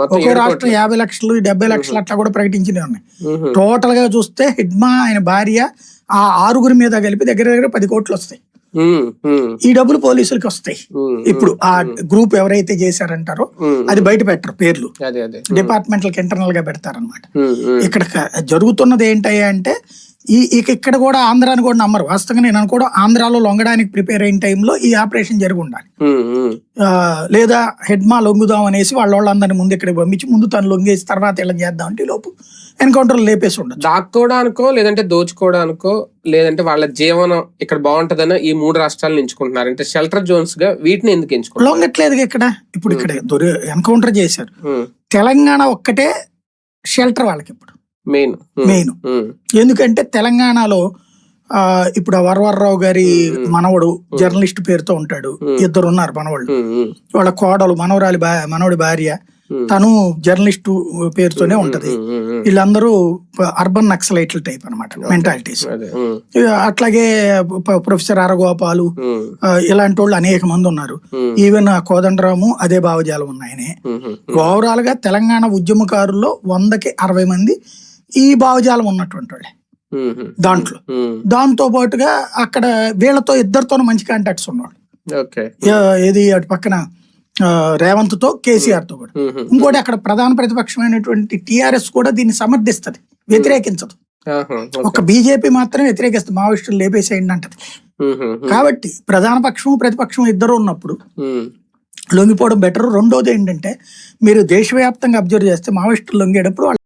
ఒక్కో రాష్ట్రం యాభై లక్షలు డెబ్బై లక్షలు అట్లా కూడా ప్రకటించినవి ఉన్నాయి. టోటల్గా చూస్తే హిడ్మా ఆయన భార్య ఆ ఆరుగురి మీద కలిపి దగ్గర దగ్గర పది కోట్లు వస్తాయి. ఈ డబ్బులు పోలీసులకి వస్తాయి. ఇప్పుడు ఆ గ్రూప్ ఎవరైతే చేశారంటారో. అది బయట పెట్టరు పేర్లు. అదే అదే. డిపార్ట్మెంటల్ ఇంటర్నల్గా పెడతారనమాట. ఇక్కడ జరుగుతున్నది ఏంటయ్యా అంటే ఈ ఇక ఇక్కడ కూడా ఆంధ్రాని కూడా నమ్మరు. వాస్తవంగా నేను అనుకోవడం ఆంధ్రాలో లొంగడానికి ప్రిపేర్ అయిన టైంలో ఈ ఆపరేషన్ జరిగి ఉండాలి లేదా హెడ్మా లొంగుదాం అనేసి వాళ్ళ వాళ్ళందరినీ ముందు ఇక్కడికి పంపించి ముందు తను లొంగేసి తర్వాత ఇలా చేద్దాం అంటే లోపు ఎన్కౌంటర్ లేపేసి ఉండొచ్చు. దాక్కోవడానికో లేదంటే దోచుకోవడానికో లేదంటే వాళ్ళ జీవనం ఇక్కడ బాగుంటదని ఈ మూడు రాష్ట్రాలను ఎంచుకుంటున్నారు. అంటే షెల్టర్ జోన్స్గా వీటిని ఎందుకు ఎంచుకుంటారు లొంగట్లేదు ఇక్కడ. ఇప్పుడు ఇక్కడ దొరి ఎన్కౌంటర్ చేశారు. తెలంగాణ ఒక్కటే షెల్టర్ వాళ్ళకి ఇప్పుడు మెయిన్. మెయిన్. ఎందుకంటే తెలంగాణలో ఆ, ఇప్పుడు వరవరరావు గారి మనవడు జర్నలిస్ట్ పేరుతో ఉంటాడు ఇద్దరు ఉన్నారు మనవాళ్ళు. వాళ్ళ కోడలు మనవరాలి మనవడి భార్య. తను జర్నలిస్టు పేరుతోనే ఉంటది మ్మ్. మ్మ్. మ్మ్. వీళ్ళందరూ అర్బన్ నక్సలైట్ల టైప్ అనమాట మెంటాలిటీస్. అట్లాగే ప్రొఫెసర్ అరగోపాలు ఇలాంటి వాళ్ళు అనేక మంది ఉన్నారు. ఈవెన్ కోదండరాము అదే భావజాలం ఉన్నాయనే. ఓవరాల్గా తెలంగాణ ఉద్యమకారుల్లో వందకి అరవై మంది ఈ భావజాలం ఉన్నటువంటి వాళ్ళే. దాంట్లో. దాంతో పాటుగా అక్కడ వీళ్ళతో ఇద్దరితోనూ మంచి కాంటాక్ట్స్ ఉన్నవాళ్ళు ఏది అటు పక్కన రేవంత్తో కేసీఆర్తో కూడా. ఇంకోటి అక్కడ ప్రధాన ప్రతిపక్షమైనటువంటి టిఆర్ఎస్ కూడా దీన్ని సమర్థిస్తది వ్యతిరేకించదు. ఒక బీజేపీ మాత్రం వ్యతిరేకిస్తుంది మావోయిస్టులు లేపేసేయండి అంటది. కాబట్టి ప్రధాన పక్షము ప్రతిపక్షం ఇద్దరు ఉన్నప్పుడు. లొంగిపోవడం బెటర్ రెండోది ఏంటంటే మీరు దేశవ్యాప్తంగా అబ్జర్వ్ చేస్తే మావోయిస్టులు లొంగేటప్పుడు